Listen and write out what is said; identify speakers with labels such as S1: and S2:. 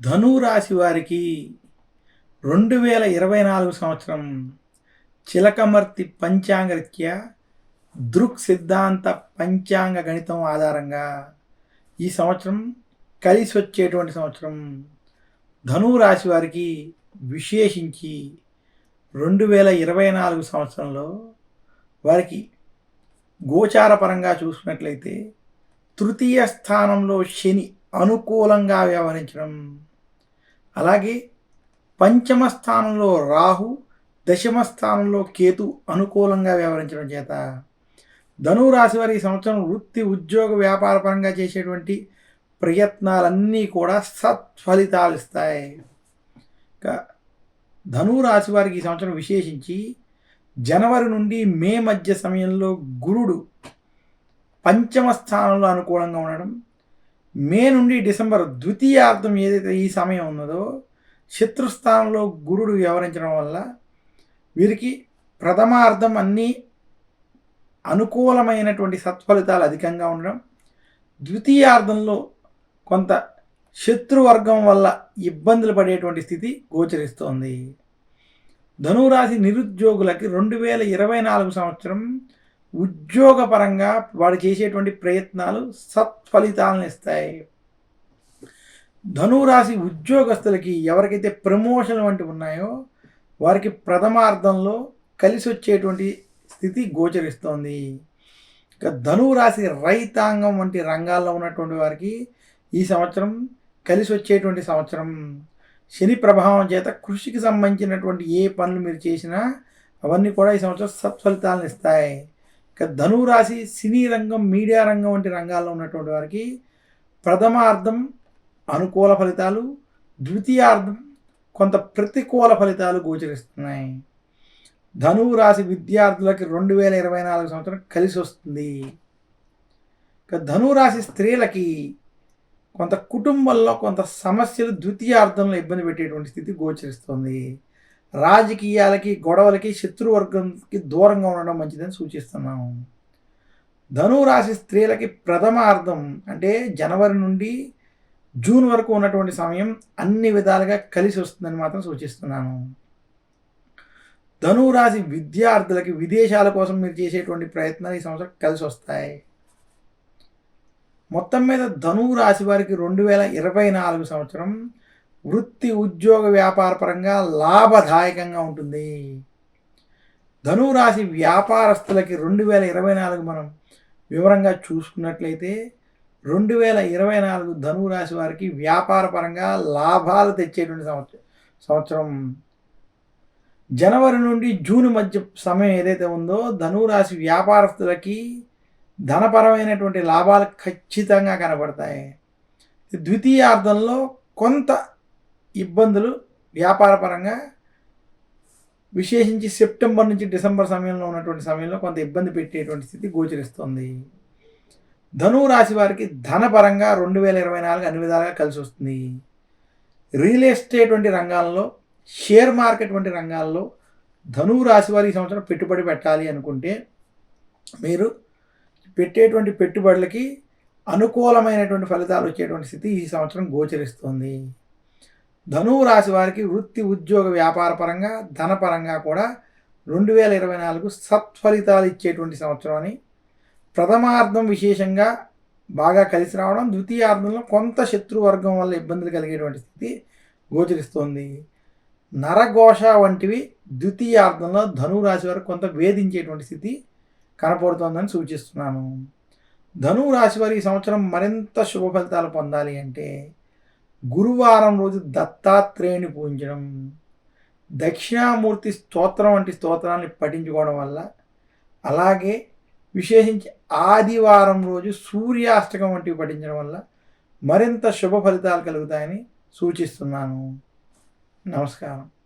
S1: ధనురాశి వారికి రెండు వేల ఇరవై నాలుగు సంవత్సరం చిలకమర్తి పంచాంగరీత్యా దృక్ సిద్ధాంత పంచాంగ గణితం ఆధారంగా ఈ సంవత్సరం కలిసి వచ్చేటువంటి సంవత్సరం ధనురాశి వారికి విశేషించి రెండు వేల ఇరవై నాలుగు సంవత్సరంలో వారికి గోచారపరంగా చూసుకున్నట్లయితే తృతీయ స్థానంలో శని అనుకూలంగా వ్యవహరించడం అలాగే పంచమ స్థానంలో రాహు దశమ స్థానంలో కేతు అనుకూలంగా వ్యవహరించడం చేత ధనురాశి వారి ఈ సంవత్సరం వృత్తి ఉద్యోగ వ్యాపార పరంగా చేసేటువంటి ప్రయత్నాలన్నీ కూడా సత్ఫలితాలు ఇస్తాయి. ఇంకా ధనురాశి వారికి ఈ సంవత్సరం విశేషించి జనవరి నుండి మే మధ్య సమయంలో గురుడు పంచమ స్థానంలో అనుకూలంగా ఉండడం మే నుండి డిసెంబర్ ద్వితీయార్థం ఏదైతే ఈ సమయం ఉన్నదో శత్రుస్థానంలో గురుడు వ్యవహరించడం వల్ల వీరికి ప్రథమార్థం అన్నీ అనుకూలమైనటువంటి సత్ఫలితాలు అధికంగా ఉండడం ద్వితీయార్థంలో కొంత శత్రువర్గం వల్ల ఇబ్బందులు పడేటువంటి స్థితి గోచరిస్తోంది. ధనురాశి నిరుద్యోగులకి రెండు వేల ఇరవై నాలుగు సంవత్సరం ఉద్యోగపరంగా వాడు చేసేటువంటి ప్రయత్నాలు సత్ఫలితాలను ఇస్తాయి. ధనురాశి ఉద్యోగస్తులకి ఎవరికైతే ప్రమోషన్ వంటివి ఉన్నాయో వారికి ప్రథమార్థంలో కలిసి వచ్చేటువంటి స్థితి గోచరిస్తోంది. ఇక ధనురాశి రైతాంగం వంటి రంగాల్లో ఉన్నటువంటి వారికి ఈ సంవత్సరం కలిసి వచ్చేటువంటి సంవత్సరం. శని ప్రభావం చేత కృషికి సంబంధించినటువంటి ఏ పనులు మీరు చేసినా అవన్నీ కూడా ఈ సంవత్సరం సత్ఫలితాలను ఇస్తాయి. ఇక ధనురాశి సినీ రంగం మీడియా రంగం వంటి రంగాల్లో ఉన్నటువంటి వారికి ప్రథమార్థం అనుకూల ఫలితాలు ద్వితీయార్థం కొంత ప్రతికూల ఫలితాలు గోచరిస్తున్నాయి. ధనువు రాశి విద్యార్థులకి రెండు వేల ఇరవై నాలుగు సంవత్సరం కలిసి వస్తుంది. ఇక ధనురాశి స్త్రీలకి కొంత కుటుంబంలో కొంత సమస్యలు ద్వితీయార్థంలో ఇబ్బంది పెట్టేటువంటి స్థితి గోచరిస్తుంది. రాజకీయాలకి గొడవలకి శత్రువర్గంకి దూరంగా ఉండడం మంచిదని సూచిస్తున్నాము. ధనురాశి రాశి స్త్రీలకి ప్రథమార్థం అంటే జనవరి నుండి జూన్ వరకు ఉన్నటువంటి సమయం అన్ని విధాలుగా కలిసి వస్తుందని మాత్రం సూచిస్తున్నాను ధనురాశి విద్యార్థులకి విదేశాల కోసం మీరు చేసేటువంటి ప్రయత్నాలు ఈ సంవత్సరం కలిసి వస్తాయి. మొత్తం మీద ధనువు రాశి వారికి రెండు వేల ఇరవై నాలుగు సంవత్సరం వృత్తి ఉద్యోగ వ్యాపార పరంగా లాభదాయకంగా ఉంటుంది. ధనురాశి వ్యాపారస్తులకి రెండు వేల ఇరవై నాలుగు మనం వివరంగా చూసుకున్నట్లయితే రెండు వేల ఇరవై నాలుగు ధనురాశి వారికి వ్యాపార పరంగా లాభాలు తెచ్చేటువంటి సంవత్సరం సంవత్సరం. జనవరి నుండి జూన్ మధ్య సమయం ఏదైతే ఉందో ధనురాశి వ్యాపారస్తులకి ధనపరమైనటువంటి లాభాలు ఖచ్చితంగా కనబడతాయి ద్వితీయార్థంలో కొంత ఇబ్బందులు వ్యాపారపరంగా విశేషించి సెప్టెంబర్ నుంచి డిసెంబర్ సమయంలో ఉన్నటువంటి సమయంలో కొంత ఇబ్బంది పెట్టేటువంటి స్థితి గోచరిస్తుంది. ధనువు రాశి వారికి ధనపరంగా రెండు వేల ఇరవై నాలుగు అన్ని విధాలుగా కలిసి వస్తుంది. రియల్ ఎస్టేట్ వంటి రంగాల్లో షేర్ మార్కెట్ వంటి రంగాల్లో ధనువు రాశి వారి సంవత్సరం పెట్టుబడి పెట్టాలి అనుకుంటే మీరు పెట్టేటువంటి పెట్టుబడులకి అనుకూలమైనటువంటి ఫలితాలు వచ్చేటువంటి స్థితి ఈ సంవత్సరం గోచరిస్తుంది. ధనువు రాశి వారికి వృత్తి ఉద్యోగ వ్యాపార పరంగా ధనపరంగా కూడా రెండు వేల ఇరవై నాలుగు సత్ఫలితాలు ఇచ్చేటువంటి సంవత్సరం అని. ప్రథమార్థం విశేషంగా బాగా కలిసి రావడం ద్వితీయార్థంలో కొంత శత్రువర్గం వల్ల ఇబ్బందులు కలిగేటువంటి స్థితి గోచరిస్తోంది. నరఘోష వంటివి ద్వితీయార్థంలో ధనురాశి వారికి కొంత వేధించేటువంటి స్థితి కనపడుతోందని సూచిస్తున్నాను. ధనువు రాశి వారి ఈ సంవత్సరం మరింత శుభ ఫలితాలు పొందాలి అంటే గురువారం రోజు దత్తాత్రేయుని పూజించడం దక్షిణామూర్తి స్తోత్రం వంటి స్తోత్రాన్ని పఠించుకోవడం వల్ల అలాగే విశేషించి ఆదివారం రోజు సూర్యాష్టకం వంటివి పఠించడం వల్ల మరింత శుభ ఫలితాలు కలుగుతాయని సూచిస్తున్నాను. నమస్కారం.